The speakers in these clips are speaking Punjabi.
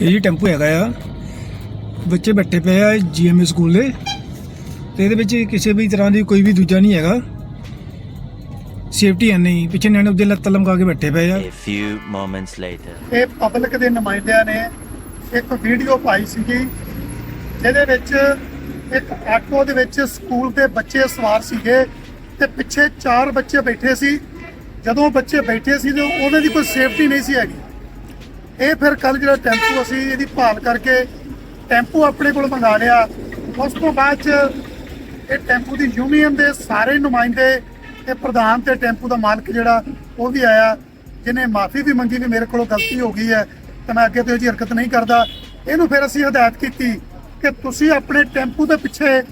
ਇਹ ਜੀ ਟੈਂਪੂ ਹੈਗਾ ਆ। ਬੱਚੇ ਬੈਠੇ ਪਏ ਆ ਜੀਐਮਏ ਸਕੂਲ ਦੇ। ਤੇ ਇਹਦੇ ਵਿੱਚ ਕਿਸੇ ਵੀ ਤਰ੍ਹਾਂ ਦੀ ਕੋਈ ਵੀ ਦੂਜਾ ਨਹੀਂ ਹੈਗਾ। ਸੇਫਟੀ ਹੈ ਨਹੀਂ। ਪਿੱਛੇ ਨਿਆਣੇ ਉਹਦੇ ਲੱਤ ਲਮਕਾ ਕੇ ਬੈਠੇ ਪਏ ਆ। A few moments later. ਇਹ ਪਬਲਿਕ ਦੇ ਨੁਮਾਇੰਦਿਆਂ ਨੇ ਇੱਕ ਵੀਡੀਓ ਪਾਈ ਸੀਗੀ ਜਿਹਦੇ ਵਿੱਚ ਇੱਕ ਆਟੋ ਦੇ ਵਿੱਚ ਸਕੂਲ ਦੇ ਬੱਚੇ ਸਵਾਰ ਸੀਗੇ ਤੇ ਪਿੱਛੇ ਚਾਰ ਬੱਚੇ ਬੈਠੇ ਸੀ। ਜਦੋਂ ਬੱਚੇ ਬੈਠੇ ਸੀ ਤੇ ਉਹਨਾਂ ਦੀ ਕੋਈ ਸੇਫਟੀ ਨਹੀਂ ਸੀ ਹੈਗੀ। ਇਹ ਫਿਰ ਕੱਲ ਜਿਹੜਾ ਟੈਂਪੂ ਅਸੀਂ ਇਹਦੀ ਭਾਲ ਕਰਕੇ ਟੈਂਪੂ ਆਪਣੇ ਕੋਲ ਮੰਗਾ ਲਿਆ। ਉਸ ਤੋਂ ਬਾਅਦ ਚ ਇਹ ਟੈਂਪੂ ਦੀ ਯੂਨੀਅਨ ਦੇ ਸਾਰੇ ਨੁਮਾਇੰਦੇ ਤੇ ਪ੍ਰਧਾਨ ਤੇ ਟੈਂਪੂ ਦਾ ਮਾਲਕ ਜਿਹੜਾ, ਉਹ ਵੀ ਆਇਆ, ਜਿਹਨੇ ਮਾਫੀ ਵੀ ਮੰਗੀ ਵੀ ਮੇਰੇ ਕੋਲੋਂ ਗਲਤੀ ਹੋ ਗਈ ਹੈ, ਤੇ ਮੈਂ ਅੱਗੇ ਤੋਂ ਇਹ ਜਿਹੀ ਹਰਕਤ ਨਹੀਂ ਕਰਦਾ। ਇਹਨੂੰ ਫਿਰ ਅਸੀਂ ਹਦਾਇਤ ਕੀਤੀ ਕਿ ਤੁਸੀਂ ਆਪਣੇ ਟੈਂਪੂ ਦੇ ਪਿੱਛੇ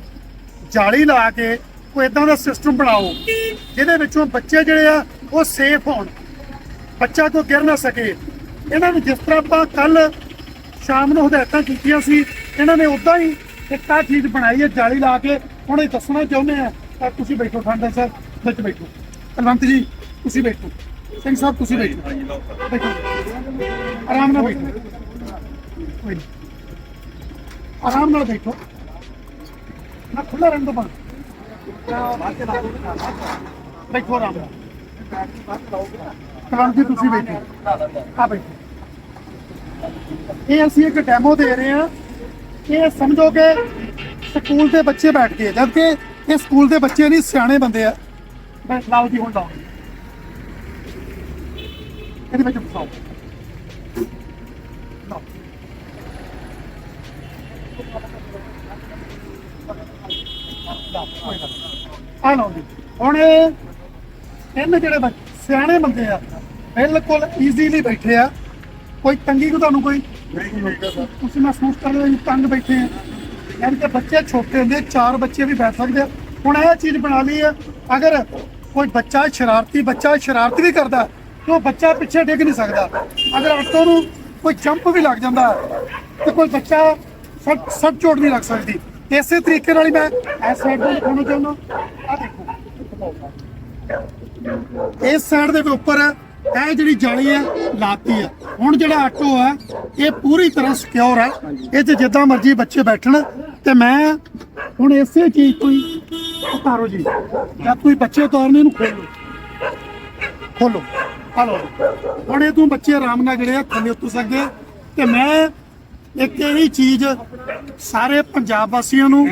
ਜਾਲੀ ਲਾ ਕੇ ਕੋਈ ਇਦਾਂ ਦਾ ਸਿਸਟਮ ਬਣਾਓ, ਜਿਹਦੇ ਵਿੱਚੋਂ ਬੱਚੇ ਜਿਹੜੇ ਆ, ਉਹ ਸੇਫ ਹੋਣ, ਬੱਚਾ ਕੋਈ ਗਿਰ ਨਾ ਸਕੇ। ਇਹਨਾਂ ਨੂੰ ਜਿਸ ਤਰ੍ਹਾਂ ਆਪਾਂ ਕੱਲ ਸ਼ਾਮ ਨੂੰ ਹਦਾਇਤਾਂ ਕੀਤੀਆਂ ਸੀ, ਇਹਨਾਂ ਨੇ ਉਦਾਂ ਹੀ ਇੱਕ ਆਹ ਚੀਜ਼ ਬਣਾਈ ਹੈ, ਜਾਲੀ ਲਾ ਕੇ। ਹੁਣ ਇਹ ਦੱਸਣਾ ਚਾਹੁੰਦੇ ਆ ਤੁਸੀਂ ਬੈਠੋ ਠੰਡਾ ਸਰ ਵਿੱਚ ਬੈਠੋ। ਕਲਵੰਤ ਜੀ, ਤੁਸੀਂ ਬੈਠੋ। ਸਿੰਘ ਸਾਹਿਬ, ਤੁਸੀਂ ਬੈਠੋ। ਬੈਠੋ। ਆਰਾਮ ਨਾਲ ਬੈਠੋ। ਕੋਈ ਆਰਾਮ ਨਾਲ ਬੈਠੋ। ਨਾ ਖੁੱਲਾ ਰਹਿਣ ਦੋ ਬੰਦ ਬੈਠੋ ਆਰਾਮ ਨਾਲ। ਕਲਵੰਤ ਤੁਸੀਂ ਬੈਠੇ ਆ ਬੈਠੋ। ਇਹ ਅਸੀਂ ਇੱਕ ਡੈਮੋ ਦੇ ਰਹੇ ਹਾਂ। ਇਹ ਸਮਝੋ ਕਿ ਸਕੂਲ ਦੇ ਬੱਚੇ ਬੈਠ ਕੇ ਜਦ ਕਿ ਇਹ ਸਕੂਲ ਦੇ ਬੱਚੇ ਨਹੀਂ, ਸਿਆਣੇ ਬੰਦੇ ਆ। ਬੈਠ ਲਾਓ ਜੀ, ਹੁਣ ਲਾਓ। ਇਹਦੇ ਵਿੱਚ ਫਸਾਓ। ਆ ਲਓ ਜੀ। ਹੁਣ ਇਹ ਤਿੰਨ ਜਿਹੜੇ ਬੱਚ- ਸਿਆਣੇ ਬੰਦੇ ਆ। ਬਿਲਕੁਲ ਈਜ਼ੀਲੀ ਬੈਠੇ ਆ। ਕੋਈ ਤੰਗੀ ਕੋ ਤੁਹਾਨੂੰ ਕੋਈ? ਤੁਸੀਂ ਮਹਿਸੂਸ ਕਰ ਰਹੇ ਹੋ ਜੀ, ਤੰਗ ਬੈਠੇ ਆ। ਯਾਨੀ ਕਿ ਬੱਚੇ ਛੋਟੇ ਹੁੰਦੇ, ਚਾਰ ਬੱਚੇ ਵੀ ਬੈਠ ਸਕਦੇ ਆ। ਹੁਣ ਇਹ ਚੀਜ਼ ਬਣਾ ਲਈ ਆ, ਅਗਰ ਕੋਈ ਬੱਚਾ ਸ਼ਰਾਰਤੀ, ਬੱਚਾ ਸ਼ਰਾਰਤ ਵੀ ਕਰਦਾ, ਤੇ ਉਹ ਬੱਚਾ ਪਿੱਛੇ ਡਿੱਗ ਨਹੀਂ ਸਕਦਾ। ਅਗਰ ਆਟੋ ਨੂੰ ਕੋਈ ਜੰਪ ਵੀ ਲੱਗ ਜਾਂਦਾ, ਤੇ ਕੋਈ ਬੱਚਾ ਸੱਟ ਸੱਟ ਚੋਟ ਨਹੀਂ ਲੱਗ ਸਕਦੀ। ਇਸੇ ਤਰੀਕੇ ਨਾਲ ਹੀ ਮੈਂ ਇਸ ਸਾਈਡ ਤੋਂ ਦਿਖਾਉਣਾ ਚਾਹੁੰਦਾ ਆ ਦੇਖੋ। ਇਸ ਸਾਈਡ ਦੇ ਉੱਪਰ ਇਹ ਜਿਹੜੀ ਜਾਲੀ ਹੈ, ਲਾਤੀ ਹੈ। ਹੁਣ ਜਿਹੜਾ ਆਟੋ ਹੈ, ਇਹ ਪੂਰੀ ਤਰ੍ਹਾਂ ਸਿਕਿਉਰ ਹੈ। ਇਹ 'ਚ ਜਿੱਦਾਂ ਮਰਜ਼ੀ ਬੱਚੇ ਬੈਠਣ। ਤੇ ਮੈਂ ਹੁਣ ਇਸੇ ਚੀਜ਼ ਤੋਂ ਹੀ ਉਤਾਰੋ ਜੀ। ਜਦ ਤੁਸੀਂ ਬੱਚੇ ਉਤਾਰਨੇ, ਇਹਨੂੰ ਖੋਲੋ ਖੋਲੋ ਹਲੋ ਹੁਣ ਇਹ ਤੋਂ ਬੱਚੇ ਆਰਾਮ ਨਾਲ ਜਿਹੜੇ ਆ, ਥੱਲੇ ਉਤਰ ਸਕਦੇ ਆ। ਤੇ ਮੈਂ ਇੱਕ ਇਹੀ ਚੀਜ਼ ਸਾਰੇ ਪੰਜਾਬ ਵਾਸੀਆਂ ਨੂੰ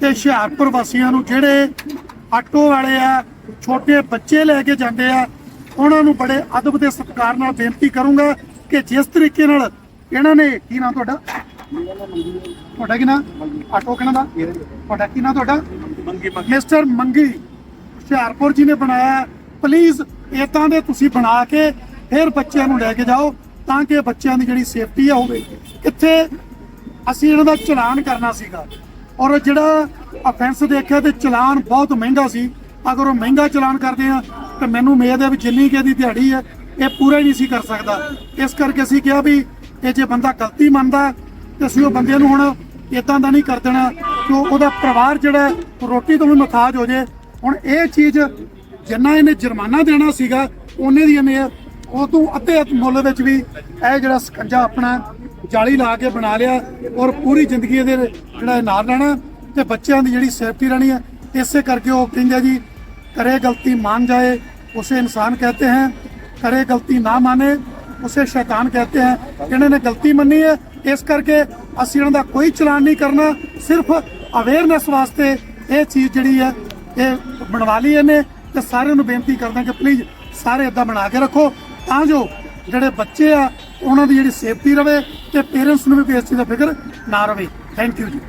ਤੇ ਹੁਸ਼ਿਆਰਪੁਰ ਵਾਸੀਆਂ ਨੂੰ, ਜਿਹੜੇ ਆਟੋ ਵਾਲੇ ਆ ਛੋਟੇ ਬੱਚੇ ਲੈ ਕੇ ਜਾਂਦੇ ਆ। ਉਹਨਾਂ ਨੂੰ ਬੜੇ ਅਦਬ ਤੇ ਸਤਿਕਾਰ ਨਾਲ ਬੇਨਤੀ ਕਰੂੰਗਾ ਕਿ ਜਿਸ ਤਰੀਕੇ ਨਾਲ ਇਹਨਾਂ ਨੇ ਕੀ ਨਾਮ ਤੁਹਾਡਾ? ਤੁਹਾਡਾ ਕੀ ਨਾਮ ਆਟੋ ਕਿਹਨਾਂ ਦਾ? ਤੁਹਾਡਾ ਕੀ ਨਾਮ ਤੁਹਾਡਾ? ਮਿਸਟਰ ਮੰਗੀ ਹੁਸ਼ਿਆਰਪੁਰ ਜੀ ਨੇ ਬਣਾਇਆ। ਪਲੀਜ਼ ਇਦਾਂ ਦੇ ਤੁਸੀਂ ਬਣਾ ਕੇ ਫਿਰ ਬੱਚਿਆਂ ਨੂੰ ਲੈ ਕੇ ਜਾਓ ਤਾਂ ਕਿ ਬੱਚਿਆਂ ਦੀ ਜਿਹੜੀ ਸੇਫਟੀ ਆ ਹੋਵੇ। ਕਿੱਥੇ ਅਸੀਂ ਇਹਨਾਂ ਦਾ ਚਲਾਨ ਕਰਨਾ ਸੀਗਾ। ਔਰ ਜਿਹੜਾ ਅਫੈਂਸ ਦੇਖਿਆ ਤੇ ਚਲਾਨ ਬਹੁਤ ਮਹਿੰਗਾ ਸੀ। ਅਗਰ ਉਹ ਮਹਿੰਗਾ ਚਲਾਨ ਕਰਦੇ ਆ, ਤੇ ਮੈਨੂੰ ਉਮੀਦ ਹੈ ਵੀ ਜਿੰਨੀ ਕਿ ਇਹਦੀ ਦਿਹਾੜੀ ਹੈ, ਇਹ ਪੂਰਾ ਹੀ ਨਹੀਂ ਸੀ ਕਰ ਸਕਦਾ। ਇਸ ਕਰਕੇ ਅਸੀਂ ਕਿਹਾ ਵੀ ਇਹ ਜੇ ਬੰਦਾ ਗਲਤੀ ਮੰਨਦਾ, ਤੇ ਅਸੀਂ ਉਹ ਬੰਦੇ ਨੂੰ ਹੁਣ ਇਦਾਂ ਦਾ ਨਹੀਂ ਕਰ ਦੇਣਾ, ਕਿ ਉਹਦਾ ਪਰਿਵਾਰ ਜਿਹੜਾ ਰੋਟੀ ਤੋਂ ਵੀ ਮਥਾਜ ਹੋ ਜੇ। ਹੁਣ ਇਹ ਚੀਜ਼ ਜਿੰਨਾ ਇਹਨੇ ਜੁਰਮਾਨਾ ਦੇਣਾ ਸੀਗਾ, ਉਹਨੇ ਦੀ ਇਹਨੇ ਉਹ ਤੋਂ ਅੱਧੇ ਮੁੱਲ ਵਿੱਚ ਵੀ ਇਹ ਜਿਹੜਾ ਸਕੰਜਾ ਆਪਣਾ ਜਾਲੀ ਲਾ ਕੇ ਬਣਾ ਲਿਆ ਔਰ ਪੂਰੀ ਜ਼ਿੰਦਗੀ ਇਹਦੇ ਜਿਹੜਾ ਨਾਲ ਰਹਿਣਾ ਤੇ ਬੱਚਿਆਂ ਦੀ ਜਿਹੜੀ ਸੇਫਟੀ ਰਹਿਣੀ ਹੈ, ਇਸੇ ਕਰਕੇ ਉਹ ਕਹਿੰਦੇ ਜੀ, ਕਰੇ ਗਲਤੀ ਮੰਨ ਜਾਏ, ਉਸੇ ਇਨਸਾਨ ਕਹਤੇ ਹੈ, ਕਰੇ ਗਲਤੀ ਨਾ ਮਾਨੇ, ਉਸੇ ਸ਼ੈਤਾਨ ਕਹਤੇ ਹੈ। ਇਹਨਾਂ ਨੇ ਗਲਤੀ ਮੰਨੀ ਹੈ, ਇਸ ਕਰਕੇ ਅਸੀਂ ਇਹਨਾਂ ਦਾ ਕੋਈ ਚਲਾਨ ਨਹੀਂ ਕਰਨਾ, ਸਿਰਫ ਅਵੇਅਰਨੈਸ ਵਾਸਤੇ ਇਹ ਚੀਜ਼ ਜਿਹੜੀ ਹੈ, ਇਹ ਬਣਵਾ ਲਈ ਇਹਨੇ ਤੇ ਸਾਰਿਆਂ ਨੂੰ ਬੇਨਤੀ ਕਰਦਾ ਕਿ ਪਲੀਜ਼ ਸਾਰੇ ਇਦਾਂ ਬਣਾ ਕੇ ਰੱਖੋ, ਤਾਂ ਜੋ ਜਿਹੜੇ ਬੱਚੇ ਆ, ਉਹਨਾਂ ਦੀ ਜਿਹੜੀ ਸੇਫਟੀ ਰਵੇ ਤੇ ਪੇਰੈਂਟਸ ਨੂੰ ਵੀ ਇਸ ਚੀਜ਼ ਦਾ ਫਿਕਰ ਨਾ ਰਵੇ। ਥੈਂਕ ਯੂ ਜੀ।